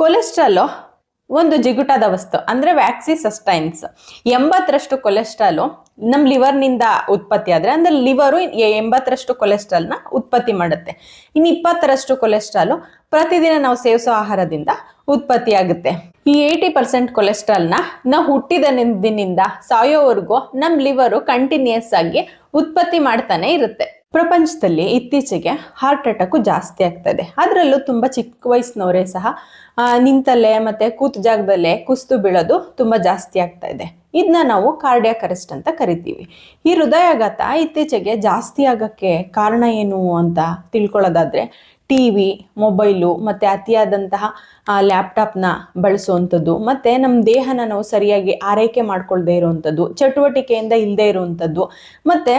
Cholesterol ಒಂದು ಜಿಗುಟಾದ ವಸ್ತು, ಅಂದರೆ ವ್ಯಾಕ್ಸಿ ಸಸ್ಟೈನ್ಸ್ ಎಂಬತ್ತರಷ್ಟು ಕೊಲೆಸ್ಟ್ರಾಲು ನಮ್ಮ ಲಿವರ್ನಿಂದ ಉತ್ಪತ್ತಿ ಆದರೆ, ಅಂದರೆ ಲಿವರು ಎಂಬತ್ತರಷ್ಟು ಕೊಲೆಸ್ಟ್ರಾಲ್ನ ಉತ್ಪತ್ತಿ ಮಾಡುತ್ತೆ. ಇನ್ನು ಇಪ್ಪತ್ತರಷ್ಟು ಕೊಲೆಸ್ಟ್ರಾಲು ಪ್ರತಿದಿನ ನಾವು ಸೇವಿಸೋ ಆಹಾರದಿಂದ ಉತ್ಪತ್ತಿ ಆಗುತ್ತೆ. ಈ ಏಯ್ಟಿ ಪರ್ಸೆಂಟ್ ಕೊಲೆಸ್ಟ್ರಾಲ್ನ ನಾವು ಹುಟ್ಟಿದ ದಿನದಿಂದ ಸಾಯೋವರೆಗೂ ನಮ್ಮ ಲಿವರು ಕಂಟಿನ್ಯೂಸ್ ಆಗಿ ಉತ್ಪತ್ತಿ ಮಾಡ್ತಾನೆ ಇರುತ್ತೆ. ಪ್ರಪಂಚದಲ್ಲಿ ಇತ್ತೀಚೆಗೆ ಹಾರ್ಟ್ ಅಟ್ಯಾಕು ಜಾಸ್ತಿ ಆಗ್ತದೆ. ಅದರಲ್ಲೂ ತುಂಬ ಚಿಕ್ಕ ವಯಸ್ಸಿನವರೇ ಸಹ ನಿಂತಲ್ಲೇ ಮತ್ತೆ ಕೂತ ಜಾಗದಲ್ಲೇ ಕುಸ್ತು ಬೀಳೋದು ತುಂಬ ಜಾಸ್ತಿ ಆಗ್ತಾ ಇದೆ. ಇದನ್ನ ನಾವು ಕಾರ್ಡಿಯಾಕ್ ಅರೆಸ್ಟ್ ಅಂತ ಕರಿತೀವಿ. ಈ ಹೃದಯಾಘಾತ ಇತ್ತೀಚೆಗೆ ಜಾಸ್ತಿ ಆಗಕ್ಕೆ ಕಾರಣ ಏನು ಅಂತ ತಿಳ್ಕೊಳ್ಳೋದಾದ್ರೆ ಟಿ ವಿ ಮೊಬೈಲು ಮತ್ತು ಅತಿಯಾದಂತಹ ಲ್ಯಾಪ್ಟಾಪ್ನ ಬಳಸುವಂಥದ್ದು. ಮತ್ತು ನಮ್ಮ ದೇಹನ ನಾವು ಸರಿಯಾಗಿ ಆರೈಕೆ ಮಾಡ್ಕೊಳ್ದೇ ಇರುವಂಥದ್ದು, ಚಟುವಟಿಕೆಯಿಂದ ಇಲ್ಲದೆ ಇರುವಂಥದ್ದು, ಮತ್ತು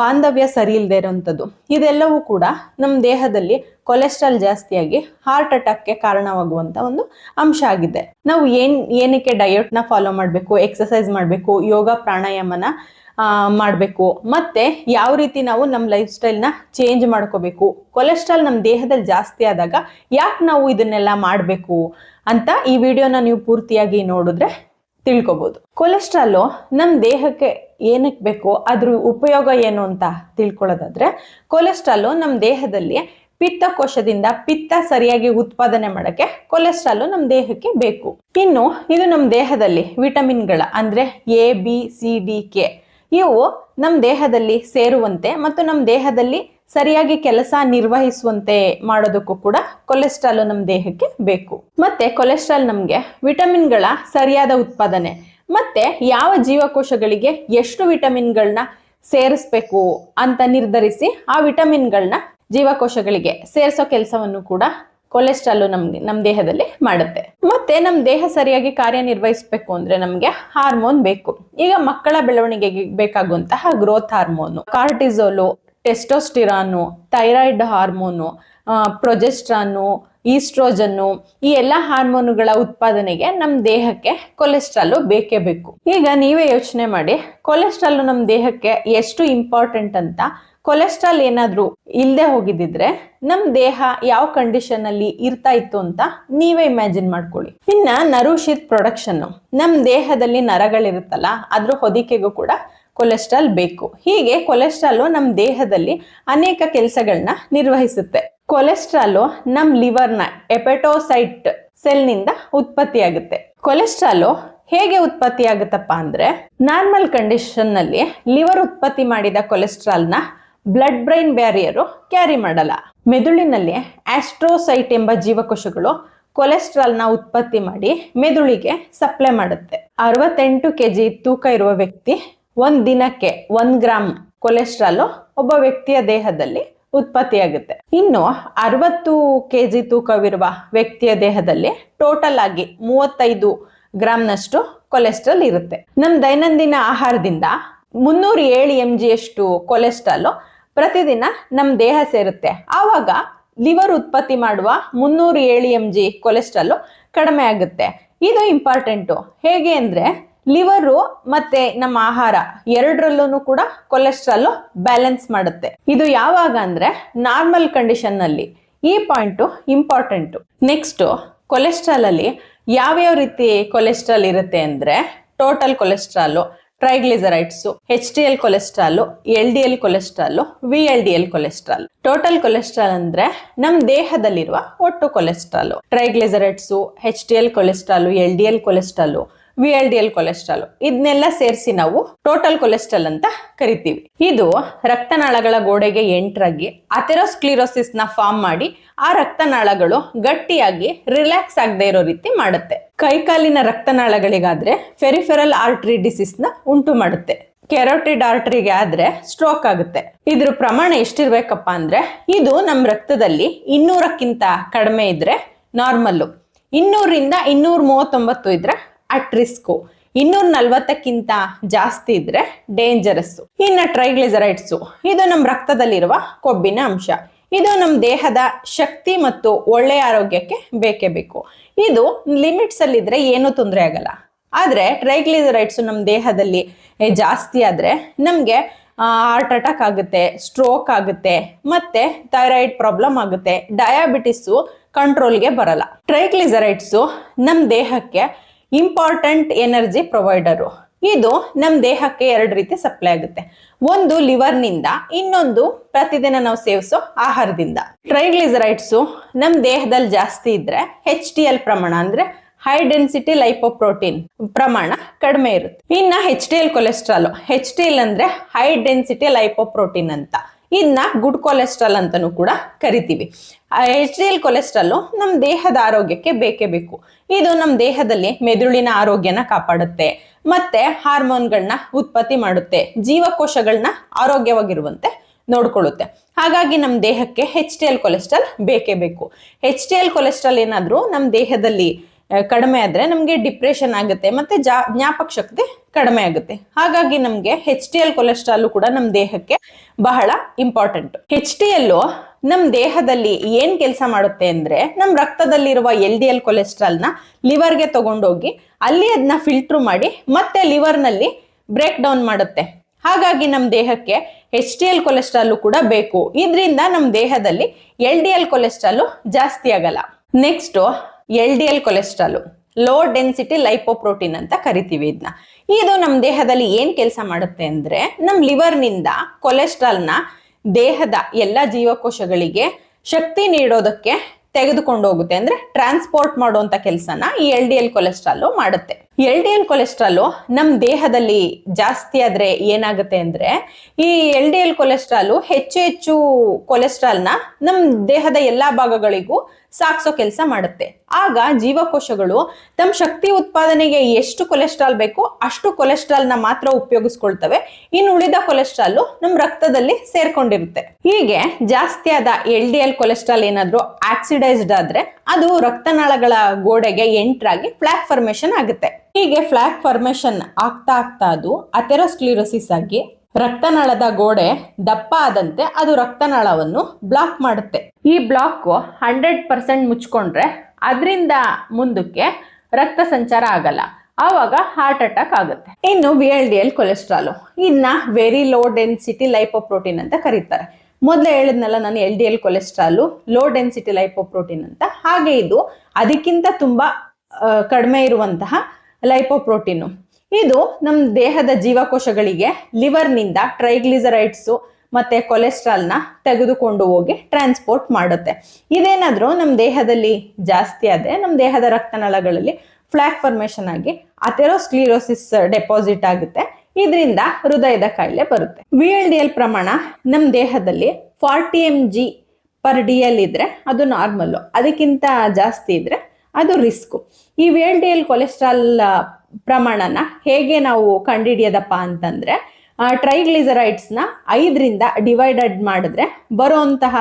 ಬಾಂಧವ್ಯ ಸರಿ ಇಲ್ಲದೆ ಇರುವಂಥದ್ದು. ಇದೆಲ್ಲವೂ ಕೂಡ ನಮ್ಮ ದೇಹದಲ್ಲಿ ಕೊಲೆಸ್ಟ್ರಾಲ್ ಜಾಸ್ತಿಯಾಗಿ ಹಾರ್ಟ್ ಅಟ್ಯಾಕ್ಗೆ ಕಾರಣವಾಗುವಂಥ ಒಂದು ಅಂಶ ಆಗಿದೆ. ನಾವು ಏನು, ಏನಕ್ಕೆ ಡಯಟ್ನ ಫಾಲೋ ಮಾಡಬೇಕು ಎಕ್ಸಸೈಸ್ ಮಾಡಬೇಕು, ಯೋಗ, ಪ್ರಾಣಾಯಾಮನ ಮಾಡಬೇಕು. ಮತ್ತೆ ಯಾವ ರೀತಿ ನಾವು ನಮ್ಮ ಲೈಫ್ ಸ್ಟೈಲ್ನ ಚೇಂಜ್ ಮಾಡ್ಕೋಬೇಕು? ಕೊಲೆಸ್ಟ್ರಾಲ್ ನಮ್ಮ ದೇಹದಲ್ಲಿ ಜಾಸ್ತಿ ಆದಾಗ ಯಾಕೆ ನಾವು ಇದನ್ನೆಲ್ಲ ಮಾಡಬೇಕು ಅಂತ ಈ ವಿಡಿಯೋನ ನೀವು ಪೂರ್ತಿಯಾಗಿ ನೋಡಿದ್ರೆ ತಿಳ್ಕೊಬೋದು. ಕೊಲೆಸ್ಟ್ರಾಲು ನಮ್ಮ ದೇಹಕ್ಕೆ ಏನಕ್ಕೆ ಬೇಕು ಅದ್ರ ಉಪಯೋಗ ಏನು ಅಂತ ತಿಳ್ಕೊಳ್ಳೋದಾದ್ರೆ ಕೊಲೆಸ್ಟ್ರಾಲು ನಮ್ಮ ದೇಹದಲ್ಲಿ ಪಿತ್ತಕೋಶದಿಂದ ಪಿತ್ತ ಸರಿಯಾಗಿ ಉತ್ಪಾದನೆ ಮಾಡೋಕ್ಕೆ ಕೊಲೆಸ್ಟ್ರಾಲು ನಮ್ಮ ದೇಹಕ್ಕೆ ಬೇಕು. ಇನ್ನು ಇದು ನಮ್ಮ ದೇಹದಲ್ಲಿ ವಿಟಮಿನ್ಗಳ ಅಂದರೆ A B C D K ಇವು ನಮ್ಮ ದೇಹದಲ್ಲಿ ಸೇರುವಂತೆ ಮತ್ತು ನಮ್ಮ ದೇಹದಲ್ಲಿ ಸರಿಯಾಗಿ ಕೆಲಸ ನಿರ್ವಹಿಸುವಂತೆ ಮಾಡೋದಕ್ಕೂ ಕೂಡ ಕೊಲೆಸ್ಟ್ರಾಲ್ ನಮ್ಮ ದೇಹಕ್ಕೆ ಬೇಕು. ಮತ್ತೆ ಕೊಲೆಸ್ಟ್ರಾಲ್ ನಮಗೆ ವಿಟಮಿನ್ಗಳ ಸರಿಯಾದ ಉತ್ಪಾದನೆ. ಮತ್ತೆ ಯಾವ ಜೀವಕೋಶಗಳಿಗೆ ಎಷ್ಟು ವಿಟಮಿನ್ಗಳನ್ನ ಸೇರಿಸ್ಬೇಕು ಅಂತ ನಿರ್ಧರಿಸಿ ಆ ವಿಟಮಿನ್ಗಳನ್ನ ಜೀವಕೋಶಗಳಿಗೆ ಸೇರಿಸೋ ಕೆಲಸವನ್ನು ಕೂಡ ಕೊಲೆಸ್ಟ್ರಾಲು ನಮ್ಗೆ ನಮ್ಮ ದೇಹದಲ್ಲಿ ಮಾಡುತ್ತೆ. ಮತ್ತೆ ನಮ್ಮ ದೇಹ ಸರಿಯಾಗಿ ಕಾರ್ಯನಿರ್ವಹಿಸಬೇಕು ಅಂದ್ರೆ ನಮಗೆ ಹಾರ್ಮೋನ್ ಬೇಕು. ಈಗ ಮಕ್ಕಳ ಬೆಳವಣಿಗೆಗೆ ಬೇಕಾಗುವಂತಹ growth hormone, cortisol, testosterone, thyroid hormone progesterone, estrogen, ಈ ಎಲ್ಲ ಹಾರ್ಮೋನುಗಳ ಉತ್ಪಾದನೆಗೆ ನಮ್ಮ ದೇಹಕ್ಕೆ ಕೊಲೆಸ್ಟ್ರಾಲು ಬೇಕೇ ಬೇಕು. ಈಗ ನೀವೇ ಯೋಚನೆ ಮಾಡಿ, ಕೊಲೆಸ್ಟ್ರಾಲ್ ನಮ್ಮ ದೇಹಕ್ಕೆ ಎಷ್ಟು ಇಂಪಾರ್ಟೆಂಟ್ ಅಂತ ಕೊಲೆಸ್ಟ್ರಾಲ್ ಏನಾದ್ರೂ ಇಲ್ಲದೆ ಹೋಗಿದ್ದಿದ್ರೆ ನಮ್ ದೇಹ ಯಾವ ಕಂಡೀಷನ್ ಅಲ್ಲಿ ಇರ್ತಾ ಇತ್ತು ಅಂತ ನೀವೇ ಇಮ್ಯಾಜಿನ್ ಮಾಡ್ಕೊಳ್ಳಿ. ಇನ್ನ ನರುಶಿತ್ ಪ್ರೊಡಕ್ಷನ್ ನಮ್ ದೇಹದಲ್ಲಿ ನರಗಳಿರುತ್ತಲ್ಲ, ಅದ್ರ ಹೊದಿಕೆಗೂ ಕೂಡ ಕೊಲೆಸ್ಟ್ರಾಲ್ ಬೇಕು. ಹೀಗೆ ಕೊಲೆಸ್ಟ್ರಾಲು ನಮ್ಮ ದೇಹದಲ್ಲಿ ಅನೇಕ ಕೆಲಸಗಳನ್ನ ನಿರ್ವಹಿಸುತ್ತೆ. ಕೊಲೆಸ್ಟ್ರಾಲು ನಮ್ ಲಿವರ್ನ ಎಪೆಟೋಸೈಟ್ ಸೆಲ್ನಿಂದ ಉತ್ಪತ್ತಿಯಾಗುತ್ತೆ. ಕೊಲೆಸ್ಟ್ರಾಲು ಹೇಗೆ ಉತ್ಪತ್ತಿ ಆಗುತ್ತಪ್ಪ ಅಂದ್ರೆ ನಾರ್ಮಲ್ ಕಂಡೀಷನ್ನಲ್ಲಿ ಲಿವರ್ ಉತ್ಪತ್ತಿ ಮಾಡಿದ ಕೊಲೆಸ್ಟ್ರಾಲ್ನ ಬ್ಲಡ್ ಬ್ರೈನ್ ಬ್ಯಾರಿಯರು ಕ್ಯಾರಿ ಮಾಡಲ್ಲ. ಮೆದುಳಿನಲ್ಲಿ ಆಸ್ಟ್ರೋಸೈಟ್ ಎಂಬ ಜೀವಕೋಶಗಳು ಕೊಲೆಸ್ಟ್ರಾಲ್ನ ಉತ್ಪತ್ತಿ ಮಾಡಿ ಮೆದುಳಿಗೆ ಸಪ್ಲೈ ಮಾಡುತ್ತೆ. ಅರವತ್ತೆಂಟು ಕೆಜಿ ತೂಕ ಇರುವ ವ್ಯಕ್ತಿ ಒಂದ್ ದಿನಕ್ಕೆ ಒಂದ್ ಗ್ರಾಮ್ ಕೊಲೆಸ್ಟ್ರಾಲ್ ಒಬ್ಬ ವ್ಯಕ್ತಿಯ ದೇಹದಲ್ಲಿ ಉತ್ಪತ್ತಿಯಾಗುತ್ತೆ. ಇನ್ನು ಅರವತ್ತು ಕೆಜಿ ತೂಕವಿರುವ ವ್ಯಕ್ತಿಯ ದೇಹದಲ್ಲಿ ಟೋಟಲ್ ಆಗಿ ಮೂವತ್ತೈದು ಗ್ರಾಮ್ನಷ್ಟು ಕೊಲೆಸ್ಟ್ರಾಲ್ ಇರುತ್ತೆ. ನಮ್ಮ ದೈನಂದಿನ ಆಹಾರದಿಂದ ಮುನ್ನೂರ ಏಳು ಎಂ ಜಿಯಷ್ಟು ಕೊಲೆಸ್ಟ್ರಾಲ್ ಪ್ರತಿದಿನ ನಮ್ಮ ದೇಹ ಸೇರುತ್ತೆ. ಆವಾಗ ಲಿವರ್ ಉತ್ಪತ್ತಿ ಮಾಡುವ ಮುನ್ನೂರು ಏಳು ಎಂ ಜಿ ಕೊಲೆಸ್ಟ್ರಾಲ್ ಕಡಿಮೆ ಆಗುತ್ತೆ. ಇದು ಇಂಪಾರ್ಟೆಂಟು ಹೇಗೆ ಅಂದ್ರೆ ಲಿವರು ಮತ್ತೆ ನಮ್ಮ ಆಹಾರ ಎರಡರಲ್ಲೂ ಕೂಡ ಕೊಲೆಸ್ಟ್ರಾಲು ಬ್ಯಾಲೆನ್ಸ್ ಮಾಡುತ್ತೆ. ಇದು ಯಾವಾಗ ಅಂದ್ರೆ ನಾರ್ಮಲ್ ಕಂಡೀಷನ್ನಲ್ಲಿ ಈ ಪಾಯಿಂಟು ಇಂಪಾರ್ಟೆಂಟು ನೆಕ್ಸ್ಟು ಕೊಲೆಸ್ಟ್ರಾಲಲ್ಲಿ ಯಾವ್ಯಾವ ರೀತಿ ಕೊಲೆಸ್ಟ್ರಾಲ್ ಇರುತ್ತೆ ಅಂದ್ರೆ total cholesterol triglycerides H D L cholesterol L D L cholesterol V L D L cholesterol total cholesterol ಅಂದ್ರೆ ನಮ್ಮ ದೇಹದಲ್ಲಿರುವ ಒಟ್ಟು cholesterol triglycerides H D L cholesterol L D L cholesterol V L D L cholesterol ಇದನ್ನೆಲ್ಲ ಸೇರಿಸಿ ನಾವು total cholesterol ಅಂತ ಕರಿತೀವಿ. ಇದು ರಕ್ತನಾಳಗಳ ಗೋಡೆಗೆ ಎಂಟ್ರಾಗಿ ಅಥೆರೋಸ್ಕ್ಲಿರೋಸಿಸ್ನ ಫಾರ್ಮ್ ಮಾಡಿ ಆ ರಕ್ತನಾಳಗಳು ಗಟ್ಟಿಯಾಗಿ ರಿಲ್ಯಾಕ್ಸ್ ಆಗದೆ ಇರೋ ರೀತಿ ಮಾಡುತ್ತೆ. ಕೈಕಾಲಿನ ರಕ್ತನಾಳಗಳಿಗಾದ್ರೆ ಫೆರಿಫೆರಲ್ ಆರ್ಟ್ರಿ ನ ಉಂಟು ಮಾಡುತ್ತೆ. ಕೆರೋಟಿಡ್ ಆರ್ಟ್ರಿಗೆ ಆದ್ರೆ ಸ್ಟ್ರೋಕ್ ಆಗುತ್ತೆ. ಇದ್ರ ಪ್ರಮಾಣ ಎಷ್ಟಿರ್ಬೇಕಪ್ಪ ಅಂದ್ರೆ, ಇದು ನಮ್ಮ ರಕ್ತದಲ್ಲಿ ಇನ್ನೂರಕ್ಕಿಂತ ಕಡಿಮೆ ಇದ್ರೆ ನಾರ್ಮಲ್ಲು. ಇನ್ನೂರಿಂದ ಇನ್ನೂರ ಮೂವತ್ತೊಂಬತ್ತು ಇದ್ರೆ ಅಟ್ ರಿಸ್ಕು. ಇನ್ನೂರ ನಲ್ವತ್ತಕ್ಕಿಂತ ಜಾಸ್ತಿ ಇದ್ರೆ ಡೇಂಜರಸ್ ಇನ್ನ ಟ್ರೈಗ್ಲಿಸರೈಡ್ಸು. ಇದು ನಮ್ಮ ರಕ್ತದಲ್ಲಿರುವ ಕೊಬ್ಬಿನ ಅಂಶ. ಇದು ನಮ್ಮ ದೇಹದ ಶಕ್ತಿ ಮತ್ತು ಒಳ್ಳೆಯ ಆರೋಗ್ಯಕ್ಕೆ ಬೇಕೇ ಬೇಕು. ಇದು ಲಿಮಿಟ್ಸ್ ಅಲ್ಲಿದ್ರೆ ಏನೂ ತೊಂದರೆ ಆಗಲ್ಲ. ಆದರೆ ಟ್ರೈಗ್ಲಿಸರೈಡ್ಸ್ ನಮ್ಮ ದೇಹದಲ್ಲಿ ಜಾಸ್ತಿ ಆದ್ರೆ ನಮಗೆ ಹಾರ್ಟ್ ಅಟ್ಯಾಕ್ ಆಗುತ್ತೆ ಸ್ಟ್ರೋಕ್ ಆಗುತ್ತೆ, ಮತ್ತೆ ಥೈರಾಯ್ಡ್ ಪ್ರಾಬ್ಲಮ್ ಆಗುತ್ತೆ ಡಯಾಬಿಟಿಸು ಕಂಟ್ರೋಲ್ಗೆ ಬರಲ್ಲ. ಟ್ರೈಗ್ಲಿಸರೈಡ್ಸು ನಮ್ಮ ದೇಹಕ್ಕೆ ಇಂಪಾರ್ಟೆಂಟ್ ಎನರ್ಜಿ ಪ್ರೊವೈಡರು ಇದು ನಮ್ಮ ದೇಹಕ್ಕೆ ಎರಡು ರೀತಿ ಸಪ್ಲೈ ಆಗುತ್ತೆ. ಒಂದು ಲಿವರ್ನಿಂದ ಇನ್ನೊಂದು ಪ್ರತಿದಿನ ನಾವು ಸೇವಿಸೋ ಆಹಾರದಿಂದ. ಟ್ರೈಗ್ಲಿಸರೈಡ್ಸು ನಮ್ಮ ದೇಹದಲ್ಲಿ ಜಾಸ್ತಿ ಇದ್ರೆ ಹೆಚ್ ಟಿ ಎಲ್ ಪ್ರಮಾಣ ಅಂದ್ರೆ ಹೈ ಡೆನ್ಸಿಟಿ ಲೈಪೋಪ್ರೋಟೀನ್ ಪ್ರಮಾಣ ಕಡಿಮೆ ಇರುತ್ತೆ. ಇನ್ನ H D L cholesterol H D L ಅಂದ್ರೆ ಹೈ ಡೆನ್ಸಿಟಿ ಲೈಪೋಪ್ರೋಟೀನ್ ಅಂತ. ಇದನ್ನ ಗುಡ್ ಕೊಲೆಸ್ಟ್ರಾಲ್ ಅಂತಾನೂ ಕೂಡ ಕರಿತೀವಿ. ಎಚ್ ಡಿ ಎಲ್ ಕೊಲೆಸ್ಟ್ರಾಲು ನಮ್ಮ ದೇಹದ ಆರೋಗ್ಯಕ್ಕೆ ಬೇಕೇ ಬೇಕು. ಇದು ನಮ್ಮ ದೇಹದಲ್ಲಿ ಮೆದುಳಿನ ಆರೋಗ್ಯನ ಕಾಪಾಡುತ್ತೆ. ಮತ್ತೆ ಹಾರ್ಮೋನ್ಗಳನ್ನ ಉತ್ಪತ್ತಿ ಮಾಡುತ್ತೆ. ಜೀವಕೋಶಗಳನ್ನ ಆರೋಗ್ಯವಾಗಿರುವಂತೆ ನೋಡ್ಕೊಳ್ಳುತ್ತೆ. ಹಾಗಾಗಿ ನಮ್ಮ ದೇಹಕ್ಕೆ ಎಚ್ ಡಿ ಎಲ್ ಕೊಲೆಸ್ಟ್ರಾಲ್ ಬೇಕೇ ಬೇಕು. ಎಚ್ ಡಿ ಎಲ್ ಕೊಲೆಸ್ಟ್ರಾಲ್ ಏನಾದರೂ ನಮ್ಮ ದೇಹದಲ್ಲಿ ಕಡಿಮೆ ಆದ್ರೆ ನಮಗೆ ಡಿಪ್ರೆಷನ್ ಆಗುತ್ತೆ ಮತ್ತೆ ಜಾ, ಜ್ಞಾಪಕ ಶಕ್ತಿ ಕಡಿಮೆ ಆಗುತ್ತೆ. ಹಾಗಾಗಿ ನಮಗೆ ಹೆಚ್ ಟಿ ಎಲ್ ಕೊಲೆಸ್ಟ್ರಾಲು ಕೂಡ ನಮ್ಮ ದೇಹಕ್ಕೆ ಬಹಳ ಇಂಪಾರ್ಟೆಂಟ್ ಹೆಚ್ ಟಿ ಎಲ್ ನಮ್ಮ ದೇಹದಲ್ಲಿ ಏನ್ ಕೆಲಸ ಮಾಡುತ್ತೆ ಅಂದ್ರೆ ನಮ್ಮ ರಕ್ತದಲ್ಲಿರುವ ಎಲ್ ಡಿ ಎಲ್ ಕೊಲೆಸ್ಟ್ರಾಲ್ನ ಲಿವರ್ಗೆ ತಗೊಂಡೋಗಿ ಅಲ್ಲಿ ಅದನ್ನ ಫಿಲ್ಟ್ರ್ ಮಾಡಿ ಮತ್ತೆ ಲಿವರ್ನಲ್ಲಿ ಬ್ರೇಕ್ ಡೌನ್ ಮಾಡುತ್ತೆ. ಹಾಗಾಗಿ ನಮ್ಮ ದೇಹಕ್ಕೆ ಎಚ್ ಟಿ ಎಲ್ ಕೊಲೆಸ್ಟ್ರಾಲು ಕೂಡ ಬೇಕು. ಇದರಿಂದ ನಮ್ಮ ದೇಹದಲ್ಲಿ ಎಲ್ ಡಿ ಎಲ್ ಕೊಲೆಸ್ಟ್ರಾಲು ಜಾಸ್ತಿ ಆಗಲ್ಲ. Next L D L cholesterol low density lipoprotein ಅಂತ ಕರಿತೀವಿ ಇದನ್ನ ಇದು ನಮ್ಮ ದೇಹದಲ್ಲಿ ಏನ್ ಕೆಲಸ ಮಾಡುತ್ತೆ ಅಂದ್ರೆ ನಮ್ಮ ಲಿವರ್ನಿಂದ ಕೊಲೆಸ್ಟ್ರಾಲ್ನ ದೇಹದ ಎಲ್ಲ ಜೀವಕೋಶಗಳಿಗೆ ಶಕ್ತಿ ನೀಡೋದಕ್ಕೆ ತೆಗೆದುಕೊಂಡು ಹೋಗುತ್ತೆ. ಅಂದ್ರೆ ಟ್ರಾನ್ಸ್ಪೋರ್ಟ್ ಮಾಡುವಂತ ಕೆಲಸನ ಈ ಎಲ್ ಡಿ ಎಲ್ ಕೊಲೆಸ್ಟ್ರಾಲು ಮಾಡುತ್ತೆ. ಎಲ್ ಡಿ ಎಲ್ ಕೊಲೆಸ್ಟ್ರಾಲು ನಮ್ಮ ದೇಹದಲ್ಲಿ ಜಾಸ್ತಿ ಆದರೆ ಏನಾಗುತ್ತೆ ಅಂದರೆ, ಈ ಎಲ್ ಡಿ ಎಲ್ ಕೊಲೆಸ್ಟ್ರಾಲು ಹೆಚ್ಚು ಹೆಚ್ಚು ಕೊಲೆಸ್ಟ್ರಾಲ್ನ ನಮ್ಮ ದೇಹದ ಎಲ್ಲ ಭಾಗಗಳಿಗೂ ಸಾಗಿಸೋ ಕೆಲಸ ಮಾಡುತ್ತೆ. ಆಗ ಜೀವಕೋಶಗಳು ತಮ್ಮ ಶಕ್ತಿ ಉತ್ಪಾದನೆಗೆ ಎಷ್ಟು ಕೊಲೆಸ್ಟ್ರಾಲ್ ಬೇಕೋ ಅಷ್ಟು ಕೊಲೆಸ್ಟ್ರಾಲ್ನ ಮಾತ್ರ ಉಪಯೋಗಿಸ್ಕೊಳ್ತವೆ. ಇನ್ನು ಉಳಿದ ಕೊಲೆಸ್ಟ್ರಾಲು ನಮ್ಮ ರಕ್ತದಲ್ಲಿ ಸೇರ್ಕೊಂಡಿರುತ್ತೆ. ಹೀಗೆ ಜಾಸ್ತಿ ಆದ ಎಲ್ ಡಿ ಎಲ್ ಕೊಲೆಸ್ಟ್ರಾಲ್ ಏನಾದರೂ ಆಕ್ಸಿಡೈಸ್ಡ್ ಆದ್ರೆ ಅದು ರಕ್ತನಾಳಗಳ ಗೋಡೆಗೆ ಎಂಟ್ರಾಗಿ ಫ್ಲಾಕ್ ಫಾರ್ಮೇಶನ್ ಆಗುತ್ತೆ. ಹೀಗೆ ಫ್ಲಾಕ್ ಫಾರ್ಮೇಶನ್ ಆಗ್ತಾ ಆಗ್ತಾ ಅದು ಅಥೆರೋಸ್ಕ್ಲಿರೋಸಿಸ್ ಆಗಿ ರಕ್ತನಾಳದ ಗೋಡೆ ದಪ್ಪ ಆದಂತೆ ಅದು ರಕ್ತನಾಳವನ್ನು ಬ್ಲಾಕ್ ಮಾಡುತ್ತೆ. ಈ ಬ್ಲಾಕ್ ಹಂಡ್ರೆಡ್ ಪರ್ಸೆಂಟ್ ಮುಚ್ಕೊಂಡ್ರೆ ಅದರಿಂದ ಮುಂದಕ್ಕೆ ರಕ್ತ ಸಂಚಾರ ಆಗಲ್ಲ. ಆವಾಗ ಹಾರ್ಟ್ ಅಟ್ಯಾಕ್ ಆಗುತ್ತೆ. ಇನ್ನು V L D L cholesterol ಇನ್ನ ವೆರಿ ಲೋ ಡೆನ್ಸಿಟಿ ಲೈಪೋಪ್ರೋಟೀನ್ ಅಂತ ಕರೀತಾರೆ. ಮೊದಲೇ ಹೇಳಿದ್ನಲ್ಲ, ನಾನು L D L cholesterol low density lipoprotein ಅಂತ. ಹಾಗೆ ಇದು ಅದಕ್ಕಿಂತ ತುಂಬಾ ಕಡಿಮೆ ಇರುವಂತಹ ಲೈಪೋಪ್ರೋಟೀನು ಇದು ನಮ್ಮ ದೇಹದ ಜೀವಕೋಶಗಳಿಗೆ ಲಿವರ್ನಿಂದ ಟ್ರೈಗ್ಲಿಸರೈಡ್ಸು ಮತ್ತೆ ಕೊಲೆಸ್ಟ್ರಾಲ್ನ ತೆಗೆದುಕೊಂಡು ಹೋಗಿ ಟ್ರಾನ್ಸ್ಪೋರ್ಟ್ ಮಾಡುತ್ತೆ. ಇದೇನಾದ್ರೂ ನಮ್ಮ ದೇಹದಲ್ಲಿ ಜಾಸ್ತಿ ಆದ್ರೆ ನಮ್ಮ ದೇಹದ ರಕ್ತನಾಳಗಳಲ್ಲಿ ಫ್ಲಾಕ್ ಫಾರ್ಮೇಷನ್ ಆಗಿ ಅಥೆರೋಸ್ಕ್ಲಿರೋಸಿಸ್ ಡೆಪಾಸಿಟ್ ಆಗುತ್ತೆ. ಇದರಿಂದ ಹೃದಯದ ಕಾಯಿಲೆ ಬರುತ್ತೆ. ವಿ ಎಲ್ ಡಿ ಎಲ್ ಪ್ರಮಾಣ ನಮ್ಮ ದೇಹದಲ್ಲಿ forty M G per D L ಇದ್ರೆ ಅದು ನಾರ್ಮಲ್ಲು ಅದಕ್ಕಿಂತ ಜಾಸ್ತಿ ಇದ್ರೆ ಅದು ರಿಸ್ಕು ಈ V L D L cholesterol ಪ್ರಮಾಣನ ಹೇಗೆ ನಾವು ಕಂಡುಹಿಡಿಯೋದಪ್ಪ ಅಂತಂದ್ರೆ ಟ್ರೈಗ್ಲಿಸರೈಡ್ಸ್ನ ಐದರಿಂದ ಡಿವೈಡೆಡ್ ಮಾಡಿದ್ರೆ ಬರುವಂತಹ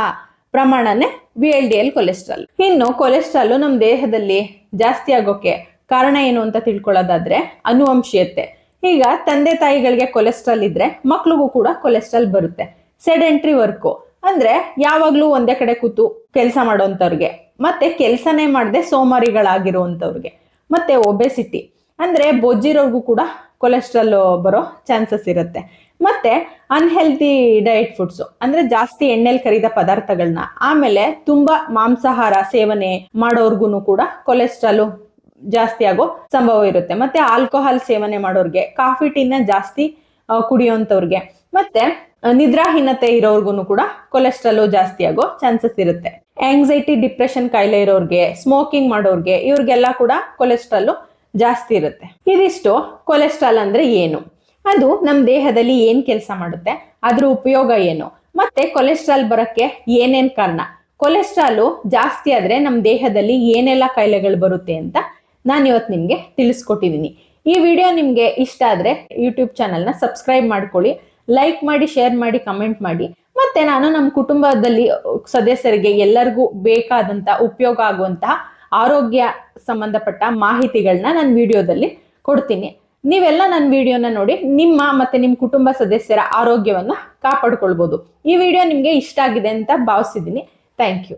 ಪ್ರಮಾಣನೇ V L D L cholesterol ಇನ್ನು ಕೊಲೆಸ್ಟ್ರಾಲು ನಮ್ಮ ದೇಹದಲ್ಲಿ ಜಾಸ್ತಿ ಆಗೋಕೆ ಕಾರಣ ಏನು ಅಂತ ತಿಳ್ಕೊಳ್ಳೋದಾದ್ರೆ, ಅನುವಂಶೀಯತೆ. ಈಗ ತಂದೆ ತಾಯಿಗಳಿಗೆ ಕೊಲೆಸ್ಟ್ರಾಲ್ ಇದ್ರೆ ಮಕ್ಳಿಗೂ ಕೂಡ ಕೊಲೆಸ್ಟ್ರಾಲ್ ಬರುತ್ತೆ. ಸೆಡೆಂಟ್ರಿ ವರ್ಕು ಅಂದ್ರೆ ಯಾವಾಗ್ಲೂ ಒಂದೇ ಕಡೆ ಕೂತು ಕೆಲಸ ಮಾಡೋಂಥವ್ರಿಗೆ. ಮತ್ತೆ ಕೆಲಸನೇ ಮಾಡದೆ ಸೋಮಾರಿಗಳಾಗಿರುವಂಥವ್ರಿಗೆ. ಮತ್ತೆ ಒಬೆಸಿಟಿ ಅಂದ್ರೆ ಬೊಜ್ಜಿರೋರ್ಗೂ ಕೂಡ ಕೊಲೆಸ್ಟ್ರಾಲ್ ಬರೋ ಚಾನ್ಸಸ್ ಇರುತ್ತೆ. ಮತ್ತೆ ಅನ್ಹೆಲ್ತಿ ಡಯಟ್ ಫುಡ್ಸ್ ಅಂದ್ರೆ ಜಾಸ್ತಿ ಎಣ್ಣೆಲ್ ಕರಿದ ಪದಾರ್ಥಗಳನ್ನ ಆಮೇಲೆ ತುಂಬಾ ಮಾಂಸಾಹಾರ ಸೇವನೆ ಮಾಡೋರ್ಗು ಕೂಡ ಕೊಲೆಸ್ಟ್ರಾಲ್ ಜಾಸ್ತಿ ಆಗೋ ಸಂಭವ ಇರುತ್ತೆ. ಮತ್ತೆ ಆಲ್ಕೋಹಾಲ್ ಸೇವನೆ ಮಾಡೋರ್ಗೆ ಕಾಫಿ ಟೀನ ಜಾಸ್ತಿ ಕುಡಿಯೋಂಥವ್ರಿಗೆ ಮತ್ತೆ ನಿದ್ರಾಹೀನತೆ ಇರೋರ್ಗು ಕೂಡ ಕೊಲೆಸ್ಟ್ರಾಲ್ ಜಾಸ್ತಿ ಆಗೋ ಚಾನ್ಸಸ್ ಇರುತ್ತೆ. ಆಂಗ್ಸೈಟಿ ಡಿಪ್ರೆಷನ್ ಕಾಯಿಲೆ ಇರೋರ್ಗೆ ಸ್ಮೋಕಿಂಗ್ ಮಾಡೋರ್ಗೆ, ಇವ್ರಿಗೆಲ್ಲ ಕೂಡ ಕೊಲೆಸ್ಟ್ರಾಲ್ ಜಾಸ್ತಿ ಇರುತ್ತೆ. ಇದಿಷ್ಟು ಕೊಲೆಸ್ಟ್ರಾಲ್ ಅಂದ್ರೆ ಏನು? ಅದು ನಮ್ಮ ದೇಹದಲ್ಲಿ ಏನ್ ಕೆಲಸ ಮಾಡುತ್ತೆ? ಅದ್ರ ಉಪಯೋಗ ಏನು? ಮತ್ತೆ ಕೊಲೆಸ್ಟ್ರಾಲ್ ಬರಕ್ಕೆ ಏನೇನ್ ಕಾರಣ? ಕೊಲೆಸ್ಟ್ರಾಲು ಜಾಸ್ತಿ ಆದ್ರೆ ನಮ್ಮ ದೇಹದಲ್ಲಿ ಏನೆಲ್ಲ ಕಾಯಿಲೆಗಳು ಬರುತ್ತೆ ಅಂತ ನಾನು ಇವತ್ತು ನಿಮಗೆ ತಿಳಿಸ್ಕೊಟ್ಟಿದ್ದೀನಿ ಈ ವಿಡಿಯೋ ನಿಮಗೆ ಇಷ್ಟ ಆದ್ರೆ ಯೂಟ್ಯೂಬ್ ಚಾನಲ್ನ ಸಬ್ಸ್ಕ್ರೈಬ್ ಮಾಡ್ಕೊಳ್ಳಿ ಲೈಕ್ ಮಾಡಿ ಶೇರ್ ಮಾಡಿ ಕಮೆಂಟ್ ಮಾಡಿ. ಮತ್ತೆ ನಾನು ನಮ್ಮ ಕುಟುಂಬದಲ್ಲಿ ಸದಸ್ಯರಿಗೆ ಎಲ್ಲರಿಗೂ ಬೇಕಾದಂಥ ಉಪಯೋಗ ಆಗುವಂತಹ ಆರೋಗ್ಯ ಸಂಬಂಧಪಟ್ಟ ಮಾಹಿತಿಗಳನ್ನ ನಾನು ವಿಡಿಯೋದಲ್ಲಿ ಕೊಡ್ತೀನಿ. ನೀವೆಲ್ಲ ನನ್ನ ವಿಡಿಯೋನ ನೋಡಿ ನಿಮ್ಮ ಮತ್ತೆ ನಿಮ್ಮ ಕುಟುಂಬ ಸದಸ್ಯರ ಆರೋಗ್ಯವನ್ನು ಕಾಪಾಡ್ಕೊಳ್ಬೋದು. ಈ ವಿಡಿಯೋ ನಿಮಗೆ ಇಷ್ಟ ಆಗಿದೆ ಅಂತ ಭಾವಿಸಿದ್ದೀನಿ ಥ್ಯಾಂಕ್ ಯು